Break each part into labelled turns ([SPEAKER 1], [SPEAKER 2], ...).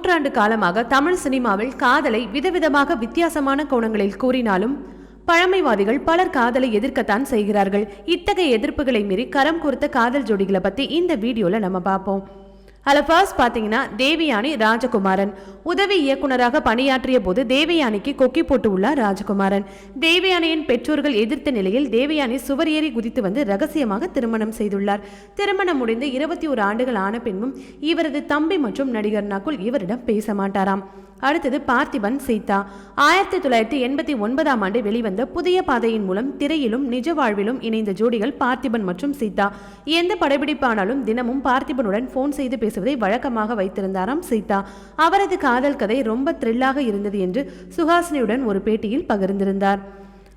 [SPEAKER 1] நூற்றாண்டு காலமாக தமிழ் சினிமாவில் காதலை விதவிதமாக வித்தியாசமான கோணங்களில் கூறினாலும் பழமைவாதிகள் பலர் காதலை எதிர்க்கத்தான் செய்கிறார்கள். இத்தகைய எதிர்ப்புகளை மீறி கரம் கொடுத்த காதல் ஜோடிகளை பத்தி இந்த வீடியோல நம்ம பார்ப்போம். அதில் ஃபர்ஸ்ட் பார்த்தீங்கன்னா தேவயானி ராஜகுமாரன். உதவி இயக்குனராக பணியாற்றிய போது தேவயானிக்கு கொக்கி போட்டு உள்ளார் ராஜகுமாரன். தேவயானியின் பெற்றோர்கள் எதிர்த்த நிலையில் தேவயானி சுவர் ஏறி குதித்து வந்து ரகசியமாக திருமணம் செய்துள்ளார். திருமணம் முடிந்து இருபத்தி ஒரு ஆண்டுகள் ஆன பின்பும் இவரது தம்பி மற்றும் நடிகர் நகுல் இவரிடம் பேச மாட்டாராம். அடுத்தது பார்த்திபன் சீதா. ஆயிரத்தி தொள்ளாயிரத்தி எண்பத்தி ஒன்பதாம் ஆண்டு வெளிவந்த புதிய பாதையின் மூலம் திரையிலும் நிஜ வாழ்விலும் இணைந்த ஜோடிகள் பார்த்திபன் மற்றும் சீதா. எந்த படப்பிடிப்பானாலும் தினமும் பார்த்திபனுடன் போன் செய்து பேசுவதை வழக்கமாக வைத்திருந்தாராம் சீதா. அவரது காதல் கதை ரொம்ப த்ரில்லாக இருந்தது என்று சுஹாசினியுடன் ஒரு பேட்டியில் பகிர்ந்திருந்தார்.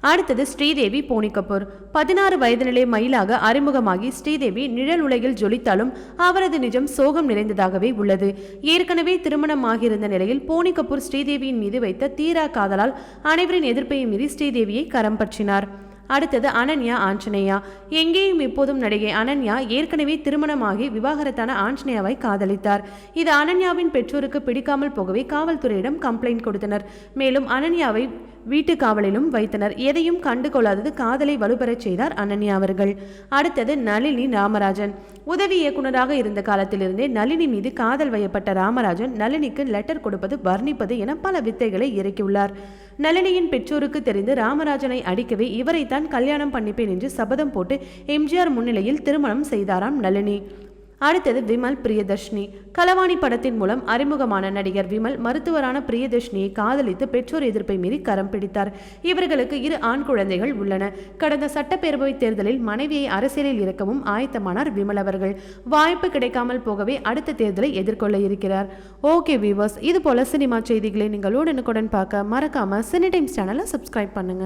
[SPEAKER 1] அடுத்தது ஸ்ரீதேவி போனி கபூர். பதினாறு வயது நிலை மயிலாக அறிமுகமாகி ஸ்ரீதேவி நிழல் உலகில் ஜொலித்தாலும் அவரது நிஜம் சோகம் நிறைந்ததாகவே உள்ளது. ஏற்கனவே திருமணமாகியிருந்த நிலையில் போனி கபூர் ஸ்ரீதேவியின் மீது வைத்த தீரா காதலால் அனைவரின் எதிர்ப்பையும் மீறி ஸ்ரீதேவியை கரம் பற்றினார். அடுத்தது அனன்யா ஆஞ்சநேயா. எங்கேயும் இப்போதும் நடிகை அனன்யா ஏற்கனவே திருமணமாகி விவாகரத்தான ஆஞ்சநேயாவை காதலித்தார். இது அனன்யாவின் பெற்றோருக்கு பிடிக்காமல் போகவே காவல்துறையிடம் கம்ப்ளைண்ட் கொடுத்தனர். மேலும் அனன்யாவை வீட்டு காவலிலும் வைத்தனர். எதையும் கண்டுகொள்ளாதது காதலை வலுப்பெறச் செய்தார் அனன்யா அவர்கள். அடுத்தது நளினி ராமராஜன். உதவி இயக்குநராக இருந்த காலத்திலிருந்தே நளினி மீது காதல் வயப்பட்ட ராமராஜன் நளினிக்கு லெட்டர் கொடுப்பது வர்ணிப்பது என பல வித்தைகளை இறக்கியுள்ளார். நளினியின் பெற்றோருக்கு தெரிந்து ராமராஜனை அடிக்கவே இவரைத்தான் கல்யாணம் பண்ணிப்பேன் என்று சபதம் போட்டு எம்ஜிஆர் முன்னிலையில் திருமணம் செய்தாராம் நளினி. அடுத்தது விமல் பிரியதர்ஷினி. கலவாணி படத்தின் மூலம் அறிமுகமான நடிகர் விமல் மருத்துவரான பிரியதர்ஷினியை காதலித்து பெற்றோர் எதிர்ப்பை மீறி கரம் பிடித்தார். இவர்களுக்கு இரு ஆண் குழந்தைகள் உள்ளன. கடந்த சட்டப்பேரவை தேர்தலில் மனைவியை அரசியலில் இறக்கவும் ஆயத்தமானார் விமல் அவர்கள். வாய்ப்பு கிடைக்காமல் போகவே அடுத்த தேர்தலை எதிர்கொள்ள இருக்கிறார். ஓகே வீவர்ஸ் இது போல சினிமா செய்திகளை நீங்கள் உடனுக்குடன் பார்க்க மறக்காம சினி டைம்ஸ் சேனலை சப்ஸ்கிரைப் பண்ணுங்க.